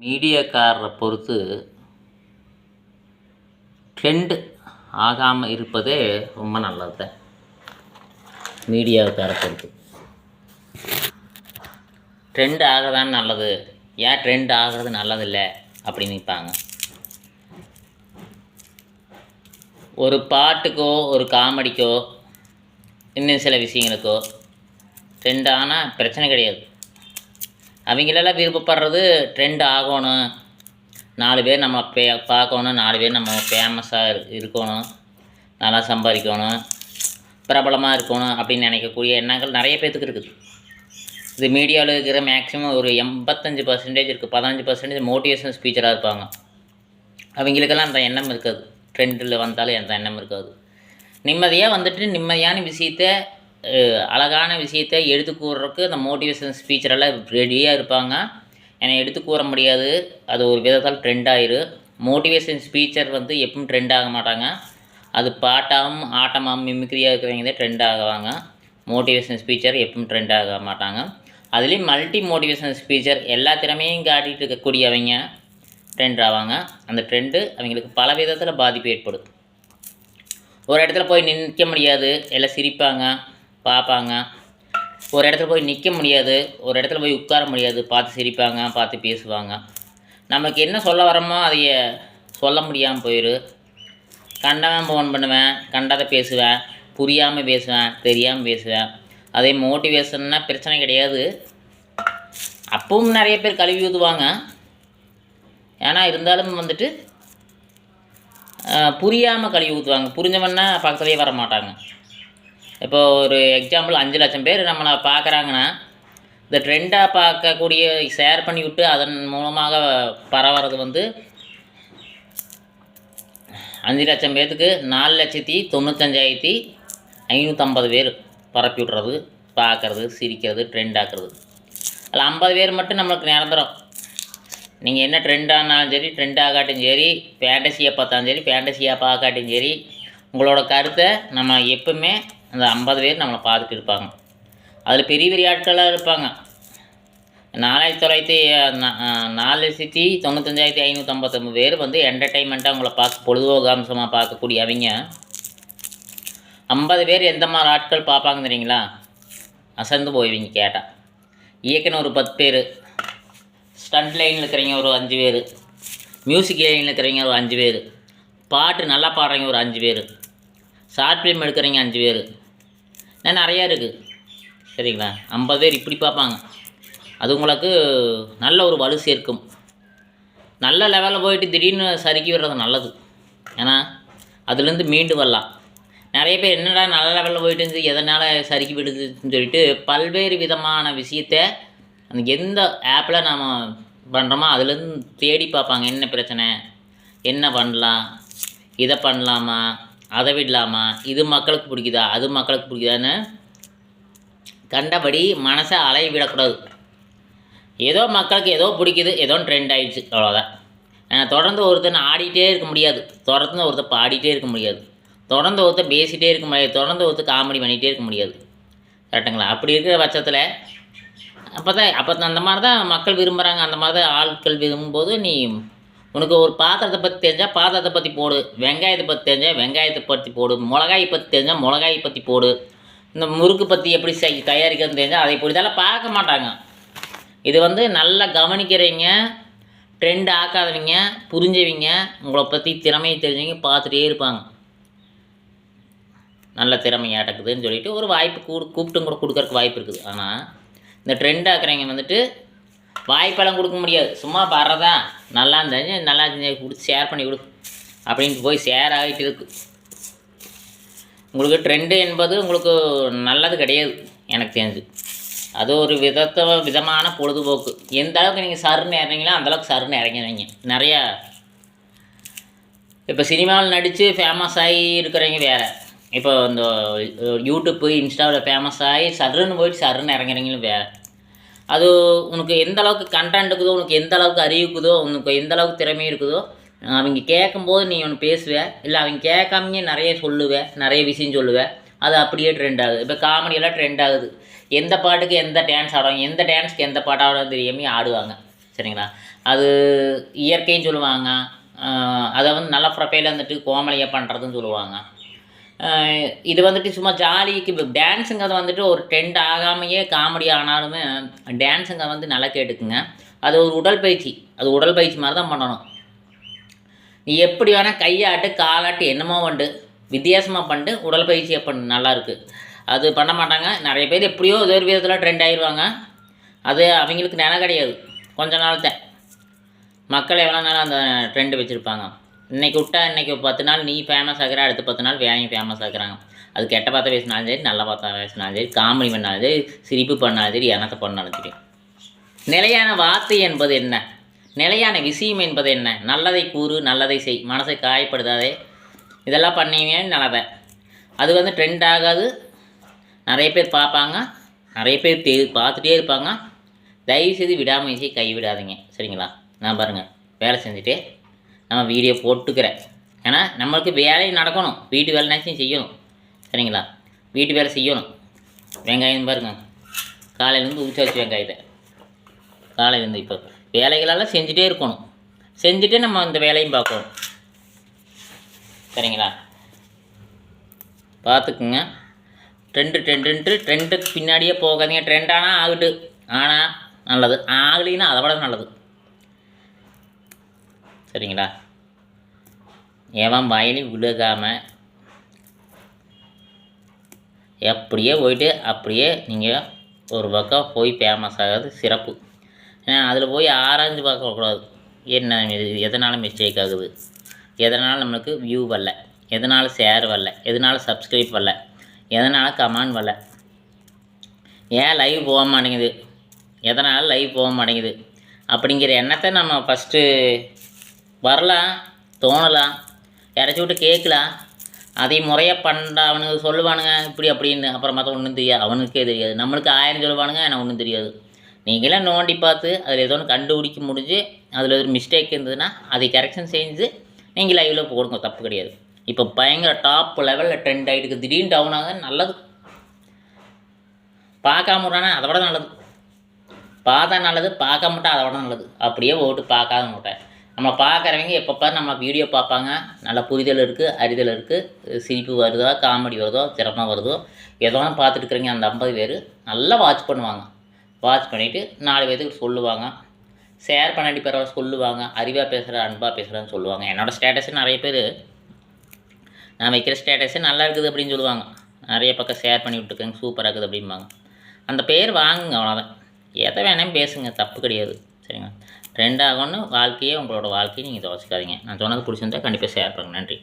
மீடியாக்காரரை பொறுத்து ட்ரெண்ட் ஆகாமல் இருப்பதே ரொம்ப நல்லது தான் பொறுத்து. ட்ரெண்ட் ஆகதான் நல்லது. ஏன் ட்ரெண்ட் ஆகிறது நல்லதில்லை? அப்படின்னு நிற்பாங்க ஒரு பாட்டுக்கோ ஒரு காமெடிக்கோ இன்னும் சில விஷயங்களுக்கோ ட்ரெண்ட் ஆனால் பிரச்சனை கிடையாது. அவங்களெல்லாம் விருப்பப்படுறது ட்ரெண்ட் ஆகணும். நாலு பேர் நம்ம பே பார்க்கணும். நாலு பேர் நம்ம ஃபேமஸாக இருக்கணும். நல்லா சம்பாதிக்கணும். பிரபலமாக இருக்கணும் அப்படின்னு நினைக்கக்கூடிய எண்ணங்கள் நிறைய பேர்த்துக்கு இருக்குது. இது மீடியாவில் இருக்கிற மேக்ஸிமம் ஒரு எண்பத்தஞ்சு பர்சன்டேஜ் இருக்குது பதினஞ்சு பர்சன்டேஜ் மோட்டிவேஷன் ஸ்பீச்சராக இருப்பாங்க. அவங்களுக்கெல்லாம் அந்த எண்ணம் இருக்காது. ட்ரெண்டில் வந்தாலும் அந்த எண்ணம் இருக்காது. நிம்மதியாக வந்துட்டு நிம்மதியான விஷயத்த அழகான விஷயத்த எடுத்து கூறுறதுக்கு அந்த மோட்டிவேஷன் ஸ்பீச்சரெல்லாம் ரெடியாக இருப்பாங்க. ஏன்னா எடுத்து கூற முடியாது. அது ஒரு விதத்தால் ட்ரெண்ட் ஆயிரு. மோட்டிவேஷன் ஸ்பீச்சர் வந்து எப்பவும் ட்ரெண்ட் ஆக மாட்டாங்க. அது பாட்டாகவும் ஆட்டமாகவும் மிமிக்ரியாக இருக்கிறவங்க தான் ட்ரெண்ட் ஆகுவாங்க. மோட்டிவேஷன் ஸ்பீச்சர் எப்பவும் ட்ரெண்ட் ஆக மாட்டாங்க. அதுலேயும் மல்டி மோட்டிவேஷன் ஸ்பீச்சர் எல்லா திறமையும் காட்டிகிட்டு இருக்கக்கூடியவங்க ட்ரெண்ட் ஆவாங்க. அந்த ட்ரெண்டு அவங்களுக்கு பல விதத்தில் பாதிப்பு ஏற்படும் ஒரு இடத்துல போய் நிற்க முடியாது. எல்லாம் சிரிப்பாங்க. பார்ப்பாங்க. ஒரு இடத்துல போய் நிற்க முடியாது. ஒரு இடத்துல போய் உட்கார முடியாது. பார்த்து சிரிப்பாங்க பார்த்து பேசுவாங்க. நமக்கு என்ன சொல்ல வரமோ அதைய சொல்ல முடியாமல் போயிடு கண்டவன் ஃபோன் பண்ணுவேன் கண்டதை பேசுவேன் புரியாமல் பேசுவேன் தெரியாமல் பேசுவேன். அதே மோட்டிவேஷன்னா பிரச்சனை கிடையாது. அப்பவும் நிறைய பேர் கழுவி ஊற்றுவாங்க ஏன்னா இருந்தாலும் வந்துட்டு புரியாமல் கழுவி ஊற்றுவாங்க புரிஞ்சவன்னா பக்கத்துலேயே வர மாட்டாங்க இப்போ ஒரு எக்ஸாம்பிள் அஞ்சு லட்சம் பேர் நம்மளை பார்க்குறாங்கன்னா இந்த ட்ரெண்டாக பார்க்கக்கூடிய ஷேர் பண்ணி விட்டு அதன் மூலமாக பரவுறது வந்து அஞ்சு லட்சம் பேர்த்துக்கு நாலு லட்சத்தி தொண்ணூத்தஞ்சாயிரத்தி ஐநூற்றம்பது பேர் பரப்பி விட்றது பார்க்குறது சிரிக்கிறது ட்ரெண்ட் ஆக்குறது. அதில் ஐம்பது பேர் மட்டும் நம்மளுக்கு நிரந்தரம். நீங்கள் என்ன ட்ரெண்ட் ஆனாலும் சரி ட்ரெண்ட் ஆகாட்டும் சரி ஃபேண்டசியாக பார்த்தாலும் சரி ஃபேண்டசியாக பார்க்காட்டும் சரி உங்களோட கருத்தை நம்ம எப்பவுமே அந்த ஐம்பது பேர் நம்மளை பார்த்துட்டு இருப்பாங்க. அதில் பெரிய பெரிய ஆட்களாக இருப்பாங்க. நாலாயிரத்தி தொள்ளாயிரத்தி நாலு லட்சத்தி தொண்ணூத்தஞ்சாயிரத்தி ஐநூற்றம்பத்தொம்பது பேர் வந்து என்டர்டைன்மெண்ட்டாக அவங்கள பார்க்க பொழுதுபோக்கு அம்சமாக பார்க்கக்கூடிய அவங்க. ஐம்பது பேர் எந்த மாதிரி ஆட்கள் பார்ப்பாங்க தெரியுங்களா? அசந்து போய்விங்க கேட்டால் இயக்குனர் ஒரு பத்து பேர். ஸ்டண்ட் லைனில் இருக்கிறவங்க ஒரு அஞ்சு பேர். மியூசிக் லைனில் இருக்கிறவங்க ஒரு அஞ்சு பேர். பாட்டு நல்லா பாடுறவங்க ஒரு அஞ்சு பேர். ஷார்ட் ஃபிலிம் எடுக்கிறவங்க அஞ்சு பேர். ஏன்னா நிறையா இருக்குது சரிங்களா? ஐம்பது பேர் இப்படி பார்ப்பாங்க. அது உங்களுக்கு நல்ல ஒரு வலு சேர்க்கும். நல்ல லெவலில் போயிட்டு திடீர்னு சறுக்கி விடுறது நல்லது. ஏன்னா அதுலேருந்து மீண்டு வரலாம். நிறைய பேர் என்னடா நல்ல லெவலில் போயிட்டு இருந்து எதனால் சறுக்கி விடுதுன்னு சொல்லிட்டு பல்வேறு விதமான விஷயத்த அந்த எந்த ஆப்பில் நாம் பண்ணுறோமோ அதுலேருந்து தேடி பார்ப்பாங்க. என்ன பிரச்சனை? என்ன பண்ணலாம்? இதை பண்ணலாமா? அதை விடலாமா? இது மக்களுக்கு பிடிக்குதா? அது மக்களுக்கு பிடிக்குதான்னு கண்டபடி மனசை அலைய விடக்கூடாது. ஏதோ மக்களுக்கு ஏதோ பிடிக்குது ஏதோ ட்ரெண்ட் ஆகிடுச்சு அவ்வளோதான் ஏன்னா தொடர்ந்து ஒருத்தன் ஆடிட்டே இருக்க முடியாது. தொடர்ந்து ஒருத்தர் பாடிட்டே இருக்க முடியாது. தொடர்ந்து ஒருத்தர் பேசிகிட்டே இருக்க முடியாது. தொடர்ந்து ஒருத்தர் காமெடி பண்ணிகிட்டே இருக்க முடியாது. கரெக்டுங்களா அப்படி இருக்கிற பட்சத்தில் அப்போ தான் அப்போ அந்த மாதிரி தான் மக்கள் விரும்புகிறாங்க அந்த மாதிரி தான் ஆட்கள் விரும்பும்போது நீ உனக்கு ஒரு பாத்திரத்தை பற்றி தெரிஞ்சால் பாத்திரத்தை பற்றி போடு. வெங்காயத்தை பற்றி தெரிஞ்சால் வெங்காயத்தை பற்றி போடு. மிளகாயை பற்றி தெரிஞ்சால் மிளகாயை பற்றி போடு. இந்த முறுக்கு பற்றி எப்படி செய் தயாரிக்கிறதுன்னு தெரிஞ்சால் அதை இப்படி இதெல்லாம் பார்க்க மாட்டாங்க. இது வந்து நல்லா கவனிக்கிறவங்க ட்ரெண்ட் ஆக்காதவங்க புரிஞ்சவங்க உங்களை பற்றி திறமையை தெரிஞ்சவங்க பார்த்துட்டே இருப்பாங்க. நல்ல திறமை ஏட்டக்குதுன்னு சொல்லிட்டு ஒரு வாய்ப்பு கூடு கூப்பிட்டும் கூட கொடுக்கறக்கு வாய்ப்பு இருக்குது. ஆனால் இந்த ட்ரெண்ட் ஆக்குறவங்க வந்துட்டு வாய்ப்பெல்லாம் கொடுக்க முடியாது சும்மா பாடுறதா நல்லா இருந்தாச்சு நல்லா இருந்துச்சு கொடுத்து ஷேர் பண்ணி கொடு அப்படின்ட்டு போய் ஷேர் ஆகிட்டு இருக்கு உங்களுக்கு ட்ரெண்டு என்பது உங்களுக்கு நல்லது கிடையாது எனக்கு தெரிஞ்சு அது ஒரு விதத்த விதமான பொழுதுபோக்கு எந்த அளவுக்கு நீங்கள் சருன்னு இறங்கிங்களோ அந்தளவுக்கு சருன்னு இறங்கிடுவீங்க நிறையா இப்போ சினிமாவில் நடித்து ஃபேமஸ் ஆகி இருக்கிறவங்க வேறு இப்போ இந்த யூடியூப்பு இன்ஸ்டாவில் ஃபேமஸ் ஆகி சருன்னு போயிட்டு சருன்னு இறங்குறீங்களும் வேறு அது உனக்கு எந்த அளவுக்கு கண்டென்ட் இருக்குதோ உனக்கு எந்த அளவுக்கு அறிவுக்குதோ உனக்கு எந்த அளவுக்கு திறமை இருக்குதோ அவங்க கேட்கும்போது நீ ஒன்று பேசுவ இல்லை அவங்க கேட்காமயே நிறைய சொல்லுவ நிறைய விஷயம் சொல்லுவேன் அது அப்படியே ட்ரெண்ட் ஆகுது. இப்போ காமெடியெல்லாம் ட்ரெண்ட் ஆகுது. எந்த பாட்டுக்கு எந்த டான்ஸ் ஆடுவாங்க எந்த டான்ஸ்க்கு எந்த பாட்டு ஆடுறது தெரியாமல் ஆடுவாங்க. சரிங்களா? அது இயற்கைன்னு சொல்லுவாங்க. அதை வந்து நல்ல ப்ரொஃபைலாக வந்துட்டு கோமலியாக பண்ணுறதுன்னு சொல்லுவாங்க. இது வந்துட்டு சும்மா ஜாலிக்கு இப்போ டான்ஸுங்கிறது வந்துட்டு ஒரு ட்ரெண்ட் ஆகாமையே காமெடி ஆனாலுமே டான்ஸுங்க வந்து நல்லா கேட்டுக்குங்க. அது ஒரு உடற்பயிற்சி அது உடற்பயிற்சி மாதிரி தான் பண்ணணும். நீ எப்படி வேணால் கையாட்டு காலாட்டு என்னமோ பண்ணு வித்தியாசமாக பண்ணிட்டு உடற்பயிற்சியை பண்ணு நல்லாயிருக்கு அது பண்ண மாட்டாங்க. நிறைய பேர் எப்படியோ ஏதோ ஒரு விதத்தில் ட்ரெண்ட் ஆயிடுவாங்க அது அவங்களுக்கு நிலம் கிடையாது. கொஞ்ச நாள் மக்கள் எவ்வளோ நேரம் அந்த ட்ரெண்டு வச்சுருப்பாங்க? இன்றைக்கி விட்டா இன்னைக்கு பத்து நாள் நீ ஃபேமஸ் ஆகிற அடுத்த பத்து நாள் வேலையும் ஃபேமஸ் ஆகுறாங்க. அது கெட்ட பார்த்தா பேசினாலும் சரி நல்ல பார்த்தா பேசினாலும் சரி காமெடி பண்ணாலும் சரி சிரிப்பு பண்ணாலும் சரி எனத்தை பண்ணாலும் சரி. நிலையான வார்த்தை என்பது என்ன? நிலையான விஷயம் என்பது என்ன? நல்லதை கூறு நல்லதை செய். மனசை காயப்படுத்தாதே. இதெல்லாம் பண்ணீங்க நல்லதை அது வந்து ட்ரெண்ட் ஆகாது. நிறைய பேர் பார்ப்பாங்க. நிறைய பேர் தெ பார்த்துட்டே இருப்பாங்க. தயவுசெய்து விடாமுயற்சியை கைவிடாதீங்க. சரிங்களா? நான் பாருங்கள் வேலை செஞ்சுட்டே. நம்ம வீடியோ போட்டுக்கிறேன். ஏன்னா நம்மளுக்கு வேலையும் நடக்கணும். வீட்டு வேலைனாச்சும் செய்யணும். சரிங்களா? வீட்டு வேலை செய்யணும். வெங்காயம் பாருங்க. காலையிலேருந்து ஊற்றி வச்சு வெங்காயத்தை. காலையிலேருந்து இப்போ. வேலைகளெல்லாம் செஞ்சுட்டே இருக்கணும். செஞ்சுட்டே நம்ம அந்த வேலையும் பார்க்கணும். சரிங்களா? பார்த்துக்குங்க. ட்ரெண்டு ட்ரெண்டுன்ட்டு ட்ரெண்டுக்கு பின்னாடியே போகாதீங்க. ட்ரெண்ட் ஆனால் ஆகட்டு. ஆனால் நல்லது. ஆகலைன்னா அதை விட நல்லது. சரிங்களா? எவன் வாயிலையும் விழுகாமல் அப்படியே போயிட்டு அப்படியே நீங்கள் ஒரு பக்கம் போய் ஃபேமஸ் ஆகிறது சிறப்பு. ஏன்னா அதில் போய் ஆராய்ஞ்சு பார்க்கக்கூடாது என்ன இது எதனால் மிஸ்டேக் ஆகுது? எதனால் நம்மளுக்கு வியூ வரல? எதனால் ஷேர் வரல? எதனால் சப்ஸ்கிரைப் வரல? எதனால் கமெண்ட் வரல? ஏன் லைவ் போக மாட்டேங்குது? எதனால் லைவ் போக மாட்டேங்குது? அப்படிங்கிற எண்ணத்தை நம்ம ஃபஸ்ட்டு வரலாம் தோணலாம் யாராச்சும் விட்டு கேட்கலாம் அதை முறையாக பண்ண அவனுங்க சொல்லுவானுங்க இப்படி அப்படின்னு. அப்புறம் மற்ற ஒன்றும் தெரியாது. அவனுக்கே தெரியாது. நம்மளுக்கு ஆயிரம் சொல்லுவானுங்க எனக்கு ஒன்றும் தெரியாது. நீங்களே நோண்டி பார்த்து அதில் ஏதோ ஒன்று கண்டுபிடிக்க முடிஞ்சு அதில் ஒரு மிஸ்டேக் இருந்ததுன்னா அதை கரெக்ஷன் செஞ்சு நீங்கள் லைவில் போடுங்க. தப்பு கிடையாது. இப்போ பயங்கர டாப் லெவலில் ட்ரெண்ட் ஆகிட்டு திடீர்னு டவுன் ஆகுது நல்லது. பார்க்காம விட்றானா அதை விட நல்லது. பார்த்தா நல்லது பார்க்க மாட்டா அதை விட நல்லது. அப்படியே ஓட்டு பார்க்காத மாட்டேன் நம்ம பார்க்குறவங்க எப்பப்போ நம்ம வீடியோ பார்ப்பாங்க. நல்ல புரிதல் இருக்குது அறிதல் இருக்குது சிரிப்பு வருதோ காமெடி வருதோ சிரமம் வருதோ ஏதோ பார்த்துட்டு இருக்கிறீங்க அந்த ஐம்பது பேர் நல்லா வாட்ச் பண்ணுவாங்க. வாட்ச் பண்ணிவிட்டு நாலு பேர்த்துக்கு சொல்லுவாங்க. ஷேர் பண்ணாடி பரவாயில்ல சொல்லுவாங்க. அறிவாக பேசுகிற அன்பாக பேசுகிறேன்னு சொல்லுவாங்க. என்னோடய ஸ்டேட்டஸு நிறைய பேர் நான் வைக்கிற ஸ்டேட்டஸே நல்லா இருக்குது அப்படின்னு சொல்லுவாங்க. நிறைய பக்கம் ஷேர் பண்ணி விட்டுருக்கேங்க சூப்பராக இருக்குது அப்படிம்பாங்க. அந்த பேர் வாங்குங்க அவ்வளோதான் எதை வேணாலும் பேசுங்க தப்பு கிடையாது. சரிங்களா? ட்ரெண்ட் ஆகணும்னு வாழ்க்கையே உங்களோட வாழ்க்கையை நீங்கள் துவச்சிக்காதீங்க. நான் சொன்னது பிடிச்சிருந்தா கண்டிப்பாக ஷேர் பண்ணுங்கள் நன்றி.